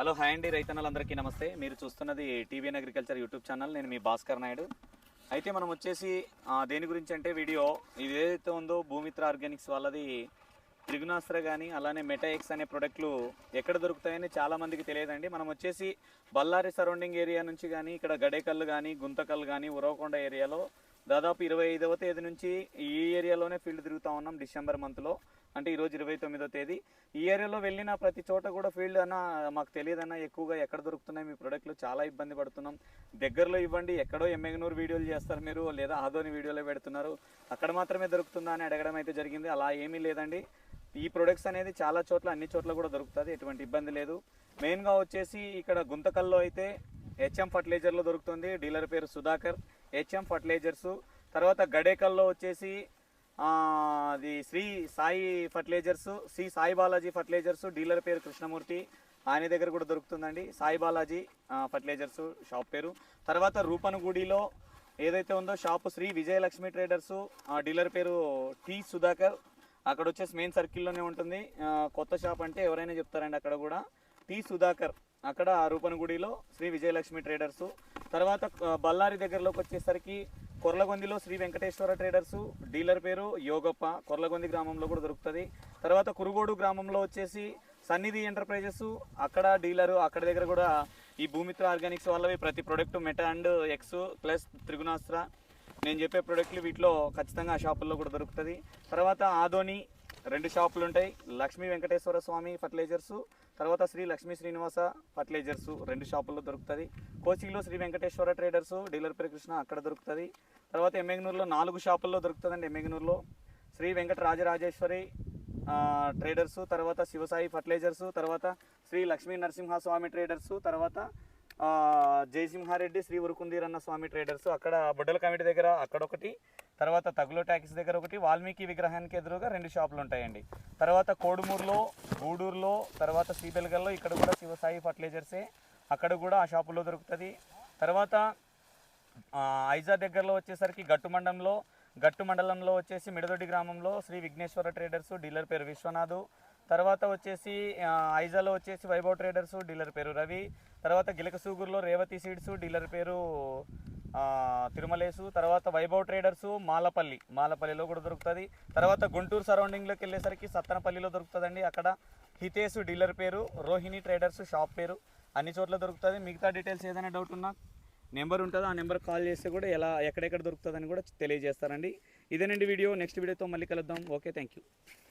Hello hi అండి. రైతన్నలందరికీ నమస్తే. మీరు చూస్తున్నది టీవీఎన్ అగ్రికల్చర్ యూట్యూబ్ ఛానల్. నేను మీ భాస్కర్ నాయుడు. అయితే మనం వచ్చేసి దేని గురించి అంటే వీడియో ఇది ఏదైతే ఉందో భూమిత్ర ఆర్గానిక్స్ వాళ్ళది త్రిగుణాస్త్ర కానీ అలానే మెటాఎక్స్ అనే ప్రొడక్ట్లు ఎక్కడ దొరుకుతాయని చాలామందికి తెలియదండి. మనం వచ్చేసి బళ్ళారి సరౌండింగ్ ఏరియా నుంచి కానీ ఇక్కడ గడేకల్లు కానీ గుంతకల్లు కానీ ఉరవకొండ ఏరియాలో దాదాపు ఇరవై ఐదవ తేదీ నుంచి ఈ ఏరియాలోనే ఫీల్డ్ తిరుగుతూ ఉన్నాం డిసెంబర్ మంత్లో. అంటే ఈరోజు ఇరవై తొమ్మిదో తేదీ. ఈ ఏరియాలో వెళ్ళిన ప్రతి చోట కూడా ఫీల్డ్ అన్న మాకు తెలియదన్నా ఎక్కువగా ఎక్కడ దొరుకుతున్నాయి మీ ప్రొడక్ట్లు చాలా ఇబ్బంది పడుతున్నాం. దగ్గరలో ఇవ్వండి ఎక్కడో ఎమ్మెగనూరు వీడియోలు చేస్తారు మీరు లేదా ఆదోని వీడియోలో పెడుతున్నారు. అక్కడ మాత్రమే దొరుకుతుందా అని అడగడం అయితే జరిగింది. అలా ఏమీ లేదండి. ఈ ప్రొడక్ట్స్ అనేది చాలా చోట్ల అన్ని చోట్ల కూడా దొరుకుతుంది ఎటువంటి ఇబ్బంది లేదు. మెయిన్గా వచ్చేసి ఇక్కడ గుంతకల్లో అయితే హెచ్ఎం ఫర్టిలైజర్లో దొరుకుతుంది. డీలర్ పేరు సుధాకర్ హెచ్ఎం ఫర్టిలైజర్స్. తర్వాత గడేకల్లో వచ్చేసి అది Shri Sai fertilizers Shri Sai Balaji fertilizers dealer పేరు కృష్ణమూర్తి. ఆయన దగ్గర కూడా దొరుకుతుందండి. సాయి బాలాజీ ఫర్టిలైజర్స్ షాప్ పేరు. తర్వాత రూపనగుడిలో ఏదైతే ఉందో షాపు శ్రీ విజయలక్ష్మి ట్రేడర్స్ ఆ డీలర్ పేరు టి సుధాకర్. అక్కడ వచ్చేసి మెయిన్ సర్కిల్లోనే ఉంటుంది. కొత్త షాప్ అంటే ఎవరైనా చెప్తారండి అక్కడ కూడా. టి సుధాకర్ అక్కడ రూపనగుడిలో శ్రీ విజయలక్ష్మి ట్రేడర్స్. తర్వాత బళ్ళారి దగ్గరలోకి వచ్చేసరికి కొర్లగొందిలో శ్రీ వెంకటేశ్వర ట్రేడర్స్ డీలర్ పేరు యోగప్ప. కొర్లగొంది గ్రామంలో కూడా దొరుకుతుంది. తర్వాత కురుగోడు గ్రామంలో వచ్చేసి సన్నిధి ఎంటర్ప్రైజెస్ అక్కడ డీలరు అక్కడ దగ్గర కూడా ఈ భూమిత్ర ఆర్గానిక్స్ వాళ్ళవి ప్రతి product meta and X plus Trigunastra. నేను చెప్పే ప్రొడక్ట్లు వీటిలో ఖచ్చితంగా ఆ షాపుల్లో కూడా దొరుకుతుంది. తర్వాత ఆదోని రెండు షాపులు ఉంటాయి లక్ష్మీ వెంకటేశ్వర స్వామి ఫర్టిలైజర్సు తర్వాత శ్రీ లక్ష్మీ శ్రీనివాస ఫర్టిలైజర్స్ రెండు షాపుల్లో దొరుకుతుంది. కోచిలో శ్రీ వెంకటేశ్వర ట్రేడర్స్ డీలర్ పేరు కృష్ణ అక్కడ దొరుకుతుంది. తర్వాత ఎమ్మెగనూరులో నాలుగు షాపుల్లో దొరుకుతుందండి ఎమ్మెగనూరులో. శ్రీ వెంకట రాజరాజేశ్వరి ట్రేడర్స్ తర్వాత శివసాయి ఫర్టిలైజర్స్ తర్వాత శ్రీ లక్ష్మీ నరసింహస్వామి ట్రేడర్స్ తర్వాత జయసింహారెడ్డి శ్రీ ఉరుకుందీరన్న స్వామి ట్రేడర్స్ అక్కడ బొడ్డల కమిటీ దగ్గర అక్కడ ఒకటి తర్వాత తగులో ట్యాక్స్ దగ్గర ఒకటి వాల్మీకి విగ్రహానికి ఎదురుగా రెండు షాపులు ఉంటాయండి. తర్వాత కోడుమూరులో గూడూరులో తర్వాత శ్రీబెల్గల్లో ఇక్కడ కూడా శివసాయి ఫర్టిలైజర్సే. అక్కడ కూడా ఆ షాపులో దొరుకుతుంది. తర్వాత ఐజా దగ్గరలో వచ్చేసరికి గట్టు మండలంలో గట్టు మండలంలో వచ్చేసి మిడదొడ్డి గ్రామంలో శ్రీ విఘ్నేశ్వర ట్రేడర్స్ డీలర్ పేరు విశ్వనాథ్. తర్వాత వచ్చేసి ఐజాలో వచ్చేసి వైభవ్ ట్రేడర్స్ డీలర్ పేరు రవి. తర్వాత గిలకసూగురులో రేవతి సీడ్స్ డీలర్ పేరు తిరుమలేసు తర్వాత వైభవ్ ట్రేడర్స్ మాలపల్లి. మాలపల్లిలో కూడా దొరుకుతుంది. తర్వాత గుంటూరు సరౌండింగ్లోకి వెళ్ళేసరికి సత్తనపల్లిలో దొరుకుతుందండి. అక్కడ హితేసు డీలర్ పేరు రోహిణి ట్రేడర్స్ షాప్ పేరు అన్ని చోట్ల దొరుకుతుంది. మిగతా డీటెయిల్స్ ఏదైనా డౌట్ ఉన్నా నెంబర్ ఉంటుంది? ఆ నెంబర్కి కాల్ చేస్తే కూడా ఎలా ఎక్కడెక్కడ దొరుకుతుందని కూడా తెలియజేస్తారండి. ఇదేనండి వీడియో. నెక్స్ట్ వీడియోతో మళ్ళీ కలుద్దాం. Okay thank you